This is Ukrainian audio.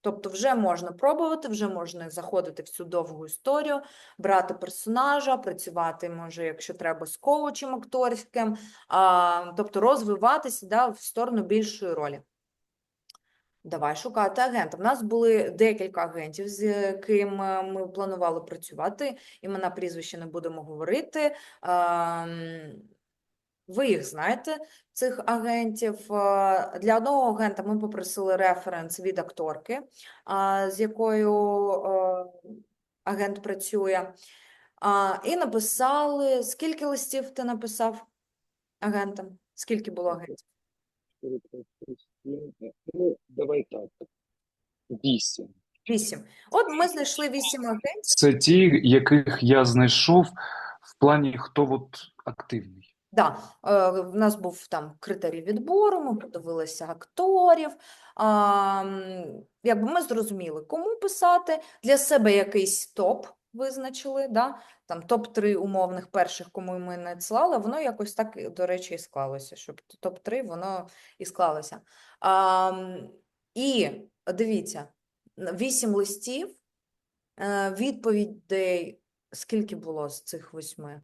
Тобто вже можна пробувати, вже можна заходити в цю довгу історію, брати персонажа, працювати, може, якщо треба, з коучем акторським, а, тобто розвиватися да, в сторону більшої ролі. Давай шукати агента. В нас були декілька агентів, з ким е, ми планували працювати. Імена, прізвища не будемо говорити. Ви їх знаєте, цих агентів. Е, Для одного агента ми попросили референс від акторки, з якою е, агент працює. І написали, скільки листів ти написав агентам? Скільки було агентів? Ну, давай так. Вісім. Вісім. От ми знайшли вісім агентів. Це ті, яких я знайшов в плані, хто от активний. Да, е, в нас був там критерій відбору, ми подивилися акторів. А, якби ми зрозуміли, кому писати, для себе якийсь топ визначили, да? там топ-3 умовних перших, кому ми надсилали, воно якось так, до речі, і склалося, щоб топ-3 воно і склалося. А, і дивіться, вісім листів, е, відповідей, скільки було з цих восьми?